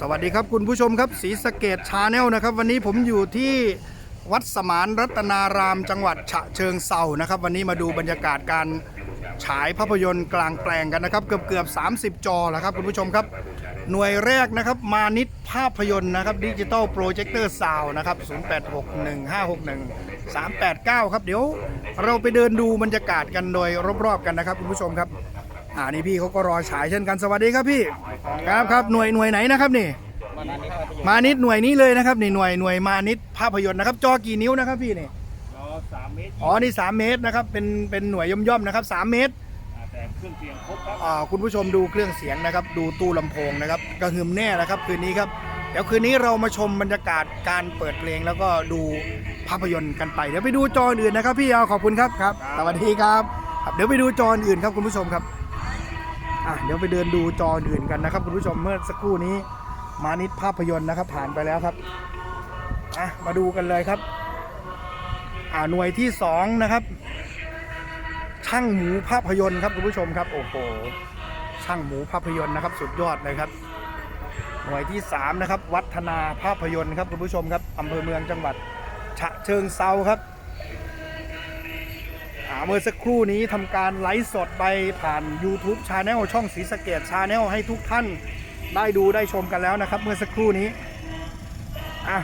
สวัสดีครับคุณผู้ชมครับศรีสะเกดชาแนลนะครับ วันนี้ผมอยู่ที่วัดสมานรัตนารามจังหวัดฉะเชิงเซานะครับ วันนี้มาดูบรรยากาศการฉายภาพยนตร์กลางแปลงกันนะครับ เกือบเกือบ 30 จอแล้วครับคุณผู้ชมครับ หน่วยแรกนะครับ มานิดภาพยนตร์นะครับดิจิตอลโปรเจคเตอร์ซาวนะครับ 0861561389 ครับ เดี๋ยวเราไปเดินดูบรรยากาศกันโดยรอบๆกันนะครับคุณผู้ชมครับ อ่านี่พี่เขาก็รอฉายเช่นกันสวัสดีครับพี่ ครับครับหน่วยหน่วยไหนนะครับนี่ มานิดหน่วยนี้เลยนะครับนี่หน่วยหน่วยมานิดภาพยนตร์นะครับจอกี่นิ้วนะครับพี่นี่ล้อสามเมตรอ๋อนี่3เมตรนะครับเป็นเป็นหน่วยย่อมย่อมๆนะครับ3เมตรอ่าแต่เครื่องเสียงครบครับอ่าคุณผู้ชมดูเครื่องเสียงนะครับ ดูตู้ลำโพงนะครับกระหึ่มแน่แล้วครับคืนนี้ครับเดี๋ยวคืนนี้เรามาชมบรรยากาศการเปิดเพลงแล้วก็ดูภาพยนตร์กันไปเดี๋ยวไปดูจออื่นนะครับพี่เอาขอบคุณครับครับ สวัสดีครับครับเดี๋ยวไปดูจออื่นครับคุณผู้ชมครับ อะเดี๋ยวไปเดินดูจออื่นกันนะครับคุณผู้ชมเมื่อสักครู่นี้มานิดภาพยนตร์นะครับ ผ่านไปแล้วครับอะมาดูกันเลยครับ อ่าหน่วยที่สองนะครับ ช่างหมูภาพยนตร์ครับคุณผู้ชมครับ โอ้โหช่างหมูภาพยนตร์นะครับ สุดยอดเลยครับ หน่วยที่สามนะครับ วัฒนาภาพยนตร์ครับคุณผู้ชมครับอำเภอเมืองจังหวัดฉะเชิงเซาครับ เมื่อสักครู่นี้ทำการไลฟ์สดไปผ่าน YouTube Channel ช่องศรีสะเกด Channel ให้ทุกท่านได้ดูได้ชมกันแล้วนะครับ เมื่อสักครู่นี้อะ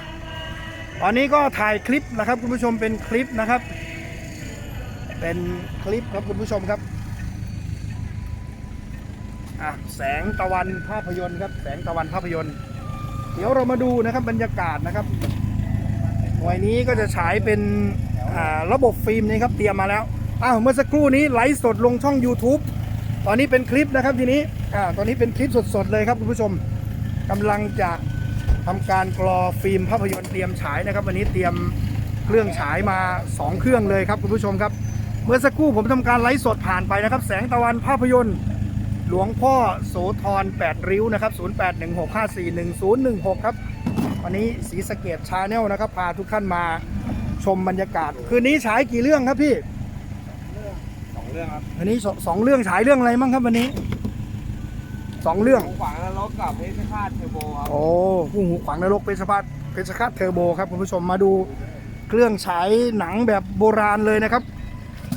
ตอนนี้ก็ถ่ายคลิปนะครับคุณผู้ชมเป็นคลิปนะครับ เป็นคลิปครับคุณผู้ชมครับอะแสงตะวันภาพยนตร์ครับ แสงตะวันภาพยนตร์ เดี๋ยวเรามาดูนะครับบรรยากาศนะครับหน่วยนี้ก็จะฉายเป็นอ่าระบบฟิล์มนี่ครับเตรียมมาแล้ว อ้าวเมื่อสักครู่นี้ไลฟ์สดลงช่อง YouTube ตอนนี้เป็นคลิปนะครับทีนี้อ่าตอนนี้เป็นคลิปสดๆเลยครับคุณผู้ชมกำลังจะทำการกรอฟิล์มภาพยนตร์เตรียมฉายนะครับ วันนี้เตรียมเครื่องฉายมา 2 เครื่องเลยครับคุณผู้ชมครับ เมื่อสักครู่ผมทำการไลฟ์สดผ่านไปนะครับ แสงตะวันภาพยนตร์ หลวงพ่อโสธร8 ริ้วนะครับ 0816541016 ครับวันนี้สีสเกตชาแนลนะครับพาทุกท่านมาชมบรรยากาศ คืนนี้ฉายกี่เรื่องครับพี่ เรื่องครับวันนี้สสองเรื่องฉายเรื่องอะไรบ้างครับวันนี้สองเรื่องขวางนรกกับเพชรฆาตเทอร์โบครับโอ้ผู้หูขวางนรกเป็นสภาพเป็นสคาตเทอร์โบครับคุณผู้ชมมาดูเครื่องฉายหนังแบบโบราณเลยนะครับ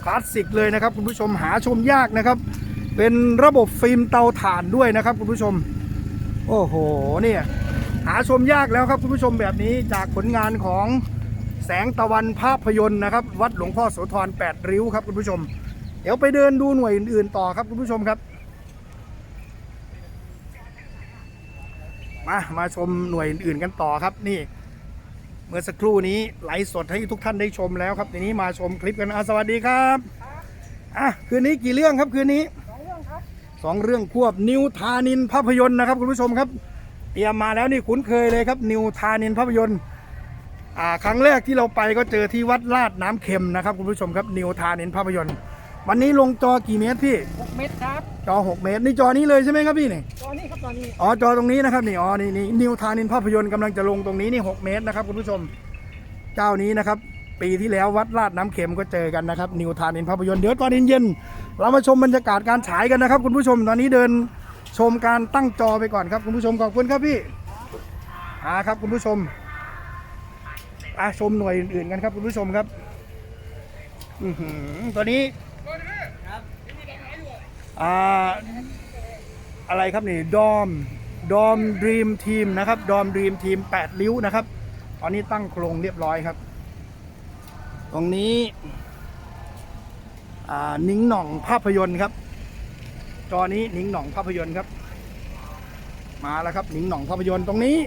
คลาสสิกเลยนะครับคุณผู้ชมหาชมยากนะครับ เป็นระบบฟิล์มเตาถ่านด้วยนะครับคุณผู้ชม โอ้โหเนี่ยหาชมยากแล้วครับคุณผู้ชมแบบนี้จากผลงานของแสงตะวันภาพยนตร์นะครับ วัดหลวงพ่อโสธร8ริ้วครับคุณผู้ชม เดี๋ยวไปเดินดูหน่วยอื่นๆต่อครับคุณผู้ชมครับ มามาชมหน่วยอื่นๆกันต่อครับนี่ เมื่อสักครู่นี้ไลฟ์สดให้ทุกท่านได้ชมแล้วครับทีนี้มาชมคลิปกันอะสวัสดีครับอะคืนนี้กี่เรื่องครับคืนนี้สองเรื่องควบนิวทานินภาพยนตร์นะครับ คุณผู้ชมครับ เตรียมมาแล้วนี่คุ้นเคยเลยครับ นิวทานินภาพยนตร์อ่าครั้งแรกที่เราไปก็เจอที่วัดลาดน้ำเค็มนะครับคุณผู้ชมครับนิวทานินภาพยนตร์ วันนี้ลงจอกี่เมตรพี่ 6 เมตรครับจอ 6 เมตรนี่จอนี้เลยใช่ไหมครับพี่นี่ตอนนี้ครับตอนนี้อ๋อจอตรงนี้นะครับนี่อ๋อนี่นี่นิวทานินภาพยนตร์กำลังจะลงตรงนี้นี่ 6 เมตรนะครับคุณผู้ชมเจ้านี้นะครับ ปีที่แล้ววัดลาดน้ำเค็มก็เจอกันนะครับ นิวทานินภาพยนตร์เดี๋ยวตอนเย็นๆเรามาชมบรรยากาศการฉายกันนะครับ คุณผู้ชมตอนนี้เดินชมการตั้งจอไปก่อนครับคุณผู้ชมขอบคุณครับพี่อ่าครับคุณผู้ชมอะชมหน่วยอื่นๆกันครับคุณผู้ชมครับ อือหือตัวนี้ อ่าอะไรครับนี่ดอมดอมดรีมทีมนะครับดอมดรีมทีม8ริ้วนะครับตอนนี้ตั้งโครงเรียบร้อยครับ ตรงนี้นิ้งหน่องภาพยนตร์ครับ จอนี้นิ้งหน่องภาพยนตร์ครับ มาแล้วครับนิ้งหน่องภาพยนตร์ตรงนี้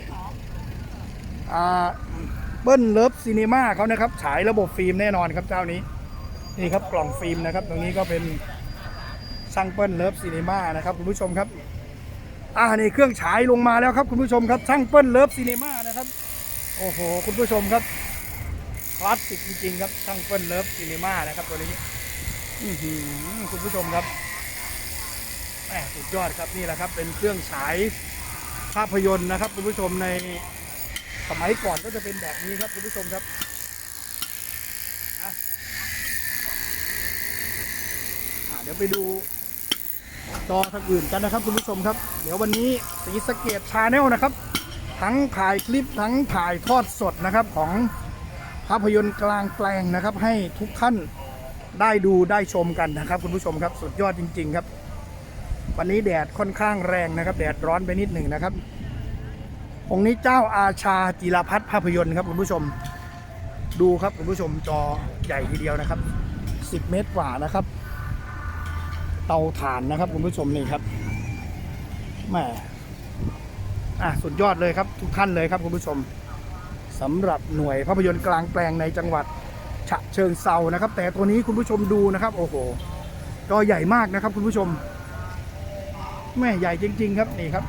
เบิ้ลเลิฟซีนีมาเขานะครับ ฉายระบบฟิล์มแน่นอนครับเจ้านี้ นี่ครับกล่องฟิล์มนะครับ ตรงนี้ก็เป็น ช่างเปิ้ลเลิฟซีนีมานะครับคุณผู้ชมครับอ่านี่เครื่องฉายลงมาแล้วครับคุณผู้ชมครับช่างเปิ้ลเลิฟซีนีมานะครับโอ้โหคุณผู้ชมครับคลาสสิกจริงๆครับช่างเปิ้ลเลิฟซีนีมานะครับตัวนี้อือหือคุณผู้ชมครับแหมสุดยอดครับนี่แหละครับ เป็นเครื่องฉายภาพยนตร์นะครับคุณผู้ชมในสมัยก่อนก็จะเป็นแบบนี้ครับคุณผู้ชมครับเดี๋ยวไปดู จอทางอื่นกันนะครับคุณผู้ชมครับ เดี๋ยววันนี้สีสะเกตชาแนลนะครับ ทั้งถ่ายคลิปทั้งถ่ายทอดสดนะครับของภาพยนตร์กลางแปลงนะครับ ให้ทุกท่านได้ดูได้ชมกันนะครับ คุณผู้ชมครับสุดยอดจริง ๆครับ วันนี้แดดค่อนข้างแรงนะครับ แดดร้อนไปนิดหนึ่งนะครับองค์นี้เจ้าอาชาจิรพัฒน์ภาพยนตร์ครับคุณผู้ชม ดูครับคุณผู้ชมจอใหญ่ทีเดียวนะครับ 10 เมตรกว่านะครับ เตาถ่านนะครับคุณผู้ชมนี่ครับแหมอะสุดยอดเลยครับทุกท่านเลยครับคุณผู้ชมสำหรับหน่วยภาพยนตร์กลางแปลงในจังหวัดฉะเชิงเซานะครับ แต่ตัวนี้คุณผู้ชมดูนะครับโอ้โหจอใหญ่มากนะครับ คุณผู้ชมแม่ใหญ่จริง ๆ ครับนี่ครับ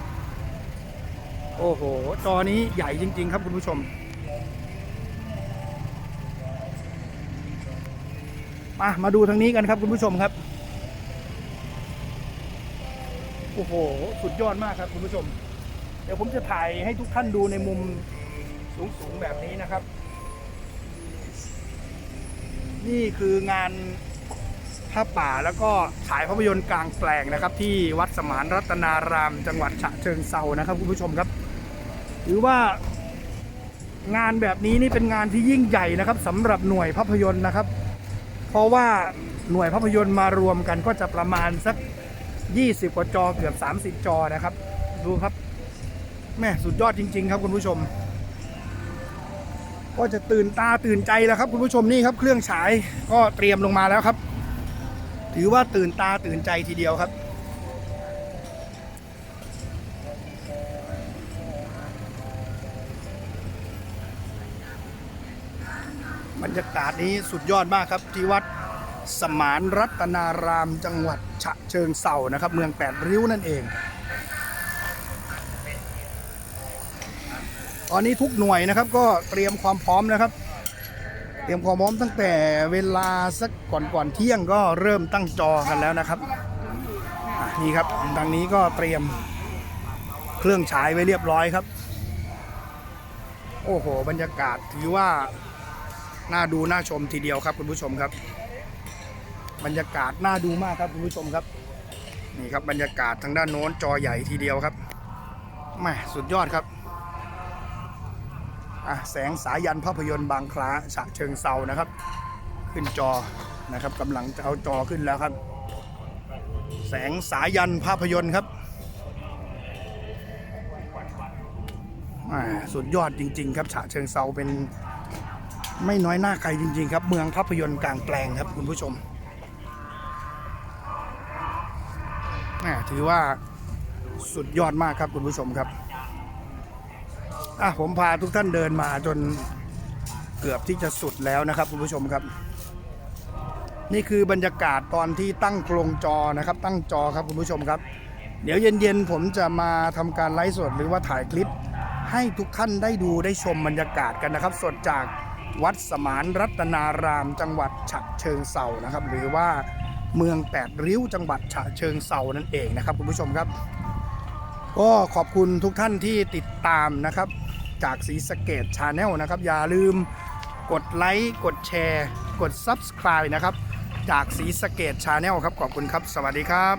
โอ้โหจอนี้ใหญ่จริง ๆ ครับคุณผู้ชมมามาดูทางนี้กันครับคุณผู้ชมครับ โอ้โห สุดยอดมากครับคุณผู้ชม เดี๋ยวผมจะถ่ายให้ทุกท่านดูในมุมสูงๆแบบนี้นะครับ นี่คืองานผ้าป่าแล้วก็ฉายภาพยนตร์กลางแปลงนะครับ ที่วัดสมานรัตนาราม จังหวัดฉะเชิงเซานะครับคุณผู้ชมครับถือว่างานแบบนี้นี่เป็นงานที่ยิ่งใหญ่นะครับสำหรับหน่วยภาพยนตร์นะครับ เพราะว่าหน่วยภาพยนตร์มารวมกันก็จะประมาณสัก 20 กว่าจอเกือบ 30 จอนะครับ ดูครับแม่สุดยอดจริง ๆ ครับคุณผู้ชม ก็จะตื่นตาตื่นใจแล้วครับคุณผู้ชมนี่ครับ เครื่องฉายก็เตรียมลงมาแล้วครับ ถือว่าตื่นตาตื่นใจทีเดียวครับบรรยากาศนี้สุดยอดมากครับที่วัด สมานรัตนารามจังหวัดฉะเชิงเซานะครับ เมืองแปดริ้วนั่นเอง ตอนนี้ทุกหน่วยนะครับก็เตรียมความพร้อมนะครับ เตรียมความพร้อมตั้งแต่เวลาสักก่อนก่อนเที่ยงก็เริ่มตั้งจอกันแล้วนะครับนี่ครับทางนี้ก็เตรียมเครื่องฉายไว้เรียบร้อยครับ โอ้โห บรรยากาศถือว่าน่าดูน่าชมทีเดียวครับคุณผู้ชมครับ บรรยากาศน่าดูมากครับคุณผู้ชมครับ นี่ครับบรรยากาศทางด้านโน้นจอใหญ่ทีเดียวครับแม่สุดยอดครับอะแสงสายันภาพยนตร์บางคล้าฉะเชิงเซานะครับ ขึ้นจอนะครับกำลังจะเอาจอขึ้นแล้วครับ แสงสายันภาพยนตร์ครับอ่สุดยอดจริง ๆ ครับฉะเชิงเซาเป็นไม่น้อยหน้าใครจริง ๆ ครับ เมืองภาพยนตร์กลางแปลงครับคุณผู้ชม ถือว่าสุดยอดมากครับคุณผู้ชมครับอะผมพาทุกท่านเดินมาจนเกือบที่จะสุดแล้วนะครับคุณผู้ชมครับ นี่คือบรรยากาศตอนที่ตั้งโครงจอนะครับ ตั้งจอครับคุณผู้ชมครับ เดี๋ยวเย็นๆผมจะมาทำการไลฟ์สดหรือว่าถ่ายคลิป ให้ทุกท่านได้ดูได้ชมบรรยากาศกันนะครับ สดจากวัดสมานรัตนาราม จังหวัดฉะเชิงเซานะครับ หรือว่า เมืองแปดริ้วจังหวัดฉะเชิงเซานั่นเองนะครับคุณผู้ชมครับ ก็ขอบคุณทุกท่านที่ติดตามนะครับ จากสีสเกตชาแนลนะครับ อย่าลืมกดไลค์กดแชร์ กด Subscribe นะครับ จากสีสเกตชาแนลครับขอบคุณครับ สวัสดีครับ